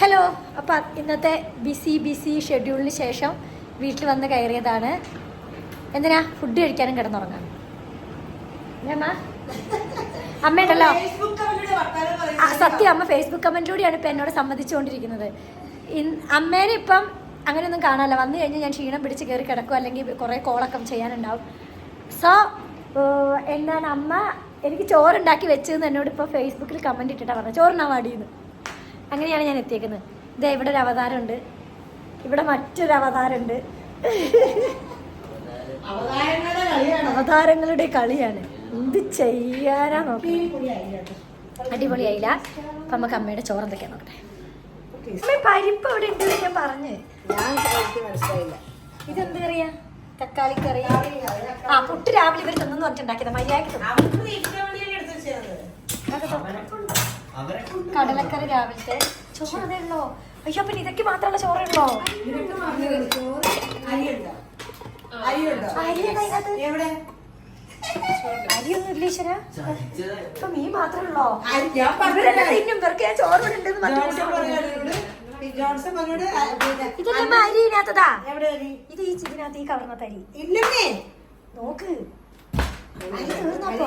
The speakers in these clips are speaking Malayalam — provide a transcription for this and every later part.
ഹലോ അപ്പം ഇന്നത്തെ ബിസി ബിസി ഷെഡ്യൂളിന് ശേഷം വീട്ടിൽ വന്ന് കയറിയതാണ്. എന്തിനാ? ഫുഡ് കഴിക്കാനും കിടന്നുറങ്ങാൻ. അമ്മ അമ്മയുണ്ടല്ലോ. സത്യം അമ്മ ഫേസ്ബുക്ക് കമന്റിലൂടെയാണ് ഇപ്പം എന്നോട് സംബന്ധിച്ചുകൊണ്ടിരിക്കുന്നത് അമ്മേനെ ഇപ്പം അങ്ങനെയൊന്നും കാണാനില്ല. വന്നു കഴിഞ്ഞാൽ ഞാൻ ക്ഷീണം പിടിച്ച് കയറി കിടക്കും അല്ലെങ്കിൽ കുറേ കോളൊക്കെ ചെയ്യാനുണ്ടാവും. സോ എന്താണ് അമ്മ എനിക്ക് ചോറുണ്ടാക്കി വെച്ചതെന്ന് എന്നോട് ഇപ്പോൾ ഫേസ്ബുക്കിൽ കമന്റ് ഇട്ടിട്ടാണ് പറഞ്ഞത്. ചോറിനാ വാടിയെന്ന്. അങ്ങനെയാണ് ഞാൻ എത്തിയേക്കുന്നത്. ഇതാ ഇവിടെ ഒരു അവതാരമുണ്ട്. ഇവിടെ മറ്റൊരു അവതാരമുണ്ട്. അവതാരങ്ങളുടെ കളിയാണ്. എന്ത് ചെയ്യാനാ നോക്കി. അടിപൊളിയായില്ല. അപ്പൊ നമുക്ക് അമ്മയുടെ ചോറ് എന്തൊക്കെയാ നോക്കട്ടെ. അമ്മ പരിപ്പ് അവിടെ ഉണ്ട് ഞാൻ പറഞ്ഞ്. ഇതെന്ത് കറിയാ? തക്കാളി കറി. ആ പുട്ട് രാവിലെ ഇവർ തിന്നു. പറഞ്ഞിട്ടുണ്ടാക്കിയത് മര്യാദയ്ക്ക് കടലക്കറി രാവിലത്തെ. ചോറ് അതേ ഉള്ളോ അയ്യോ പിന്നെ ഇതൊക്കെ മാത്രമുള്ള ചോറുണ്ടോ? അരിയൊന്നും ഇല്ല ഈശ്വര. ഇപ്പൊ മീൻ മാത്രമേ ഉള്ളോ ഞാൻ ചോറ് ഇവിടെ ഉണ്ടെന്ന് ഇതെല്ലാം അരി ഇതിനകത്തതാ? ഇത് ഈ ഇതിനകത്ത് ഈ കവർന്നത്തെ അരി. ഇല്ലമ്മേ. നോക്ക്. അരി അരി തീർന്നപ്പോ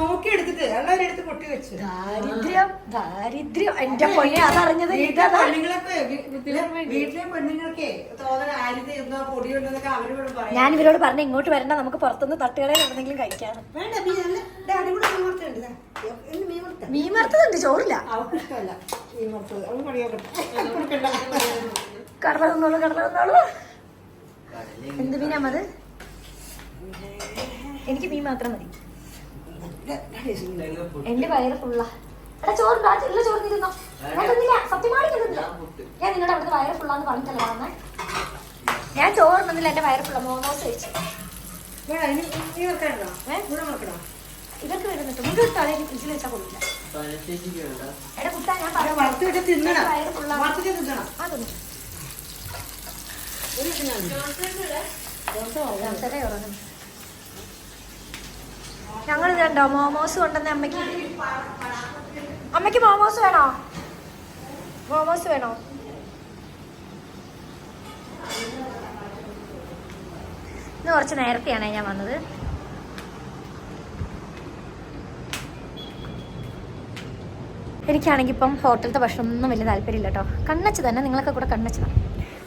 എല്ലാവരും എടുത്ത് പൊട്ടി വെച്ചു. ദാരിദ്ര്യം ദാരിദ്ര്യം. എന്റെ പൊന്നെ അതറിഞ്ഞത് വീട്ടിലെ പെണ്ണുങ്ങളൊക്കെ വീട്ടിലെ- വീട്ടിലെ പെണ്ണുങ്ങൾക്ക് തോന്നണ ആരിത് എന്തോ പൊടിയുണ്ടെന്നൊക്കെ അവരോട് പറയാം ഞാൻ ഇവരോട് പറഞ്ഞു ഇങ്ങോട്ട് വരണ്ട നമുക്ക് പുറത്തുനിന്ന് തട്ടുകടയിൽ എന്തെങ്കിലും കഴിക്കാം വേണ്ട മീൻ വറുത്തതുണ്ട് ചോറില്ല. അവർക്ക് ഇഷ്ടമല്ല മീൻ വറുത്തത്. പണിയോക്കട്ടെ കടല തന്നോളൂ കടല തന്നോളൂ എന്ത് മീനാ അത് എനിക്ക് മീൻ മാത്രം മതി. എന്റെ വയറ് ഫുള്ളാ എടാ ചോറുണ്ടോ ആ. ഉള്ള ചോറ് തിരുന്നോ ഞാൻ തിന്നില്ല. സത്യമായി ഞാൻ തിന്നില്ല ഞാൻ നിങ്ങളുടെ അവിടുത്തെ വയറ് ഫുള്ളാന്ന് പറഞ്ഞിട്ടല്ല വന്നേ. ഞാൻ ചോറ് തന്നില്ല എന്റെ വയറ് ഫുള്ള മോമോസ് കഴിച്ചു. ഇതൊക്കെ വരുന്നുണ്ട് മുഴുവൻ തലേ ഫ്രിഡ്ജിൽ വെച്ചാൽ കൊള്ളില്ല എടാ കുട്ടാ ഞാൻ വയറ് ഫുള്ളാ ആ. തിന്നു. ഒരു ഞങ്ങൾ ഇതുണ്ടോ മോമോസ് കൊണ്ടുവന്ന അമ്മയ്ക്ക്. അമ്മയ്ക്ക് മോമോസ് വേണോ? മോമോസ് വേണോ? ഇന്ന് കുറച്ച് നേരത്തെയാണ് ഞാൻ വന്നത്. എനിക്കാണെങ്കിൽ ഇപ്പം ഹോട്ടലത്തെ ഭക്ഷണം ഒന്നും വലിയ താല്പര്യമില്ല കേട്ടോ കണ്ണച്ച് തന്നെ നിങ്ങളൊക്കെ കൂടെ കണ്ണച്ചതാണ്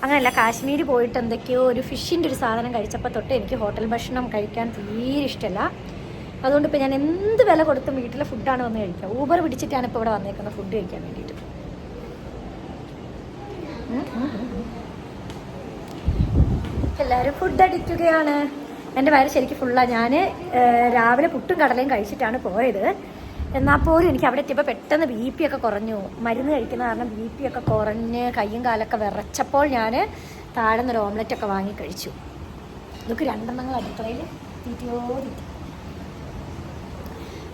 അങ്ങനെയല്ല കാശ്മീർ പോയിട്ട് എന്തൊക്കെയോ ഒരു ഫിഷിന്റെ ഒരു സാധനം കഴിച്ചപ്പോൾ തൊട്ട് എനിക്ക് ഹോട്ടൽ ഭക്ഷണം കഴിക്കാൻ തീരെ ഇഷ്ടമല്ല. അതുകൊണ്ട് ഇപ്പോൾ ഞാൻ എന്ത് വില കൊടുത്തും വീട്ടിലെ ഫുഡാണ് വന്ന് കഴിക്കുക. ഊബർ പിടിച്ചിട്ടാണ് ഇപ്പോൾ ഇവിടെ വന്നേക്കുന്നത് ഫുഡ് കഴിക്കാൻ വേണ്ടിയിട്ട്. എല്ലാവരും ഫുഡ് അടിക്കുകയാണ്. എന്റെ വയറ് ശരിക്കും ഫുള്ളാണ് ഞാൻ രാവിലെ പുട്ടും കടലയും കഴിച്ചിട്ടാണ് പോയത്. എന്നാൽ പോലും എനിക്ക് അവിടെ എത്തിയപ്പോൾ പെട്ടെന്ന് ബി പി ഒക്കെ കുറഞ്ഞു. മരുന്ന് കഴിക്കുന്ന കാരണം ബി പി ഒക്കെ കുറഞ്ഞ് കയ്യും കാലൊക്കെ വിറച്ചപ്പോൾ ഞാൻ താഴെ നിന്നൊരു ഓംലെറ്റ് ഒക്കെ വാങ്ങി കഴിച്ചു. ഇതൊക്കെ രണ്ടെണ്ണങ്ങൾ അടുക്കളയിൽ തീറ്റിയോ തീറ്റി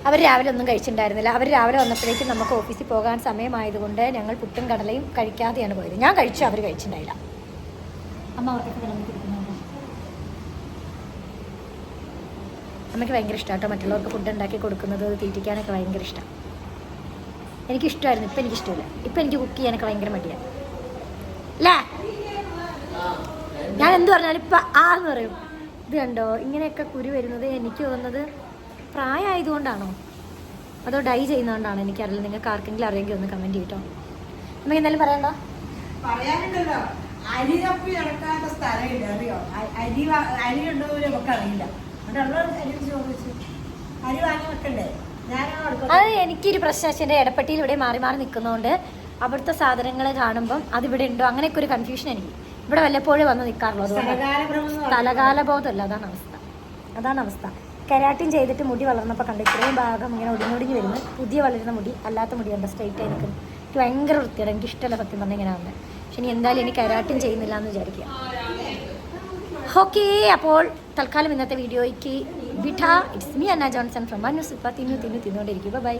അവർ രാവിലെ ഒന്നും കഴിച്ചിട്ടുണ്ടായിരുന്നില്ല. അവർ രാവിലെ വന്നപ്പോഴേക്കും നമുക്ക് ഓഫീസിൽ പോകാൻ സമയമായതുകൊണ്ട് ഞങ്ങൾ പുട്ടും കടലയും കഴിക്കാതെയാണ് പോയത്. ഞാൻ കഴിച്ചു അവർ കഴിച്ചിട്ടുണ്ടായില്ല. അമ്മ അവർക്കൊക്കെ അമ്മയ്ക്ക് ഭയങ്കര ഇഷ്ടമാണ് കേട്ടോ. മറ്റുള്ളവർക്ക് ഫുഡ് ഉണ്ടാക്കി കൊടുക്കുന്നത് തീറ്റിക്കാനൊക്കെ ഭയങ്കര ഇഷ്ടം. എനിക്കിഷ്ടമായിരുന്നു. ഇപ്പം എനിക്കിഷ്ടമില്ല. ഇപ്പം എനിക്ക് കുക്ക് ചെയ്യാനൊക്കെ ഭയങ്കര മടിയാണ്. അല്ലേ? ഞാൻ എന്ത് പറഞ്ഞാലും ഇപ്പം ആ എന്ന് പറയും. ഇത് കണ്ടോ? ഇങ്ങനെയൊക്കെ കുരു വരുന്നത് എനിക്ക് തോന്നുന്നത് പ്രായമായതുകൊണ്ടാണോ? അതോ ഡൈ ചെയ്യുന്നതുകൊണ്ടാണോ? എനിക്കറിയില്ല. നിങ്ങൾക്ക് ആർക്കെങ്കിലും അറിയെങ്കിൽ ഒന്ന് കമന്റ് ചെയ്യട്ടോ നമുക്ക് എന്തായാലും പറയണ്ടോ. പറയാനുണ്ടല്ലോ. അരി തപ്പി നടക്കാത്ത സ്ഥലമില്ല അറിയോ? അരി അരി ഉണ്ടോ നമുക്ക് അറിയില്ല അരി വാങ്ങി വെക്കണ്ടേ? അത് എനിക്കൊരു പ്രശ്നം എന്റെ ഇടപ്പെട്ടിയിൽ ഇവിടെ മാറി മാറി നിൽക്കുന്നതുകൊണ്ട് അവിടുത്തെ സാധനങ്ങൾ കാണുമ്പം ഇവിടെ ഉണ്ടോ? അങ്ങനെയൊക്കെ ഒരു കൺഫ്യൂഷൻ എനിക്ക്. ഇവിടെ വല്ലപ്പോഴും വന്ന് നിൽക്കാറുള്ളൂ അതുകൊണ്ട് സ്ഥലകാലഭ്രമം എന്ന് പറയും. തലകാല ബോധമല്ല അതാണ് അവസ്ഥ. അതാണ് അവസ്ഥ. കെരാറ്റിൻ ചെയ്തിട്ട് മുടി വളർന്നപ്പോൾ കണ്ടു. ഇത്രയും ഭാഗം ഇങ്ങനെ ഒടിഞ്ഞൊടിഞ്ഞ് വരുന്നു. പുതിയ വളരുന്ന മുടി അല്ലാത്ത മുടി ഉണ്ട് സ്ട്രൈറ്റ് ആയി നിൽക്കുന്നു. എനിക്ക് ഭയങ്കര വൃത്തിയാണ് എനിക്ക് ഇഷ്ടമല്ല സത്യം പറഞ്ഞാൽ ഇങ്ങനെ വന്നത് പക്ഷെ ഇനി എന്തായാലും ഇനി കരാട്ടിൻ ചെയ്യുന്നില്ല എന്ന് വിചാരിക്കുക. ഓക്കെ അപ്പോൾ തൽക്കാലം ഇന്നത്തെ വീഡിയോയ്ക്ക് with it's me Anna Johnson from Manus ഇപ്പം തിന്നു തിന്നു തിന്നുകൊണ്ടിരിക്കുക. ബൈ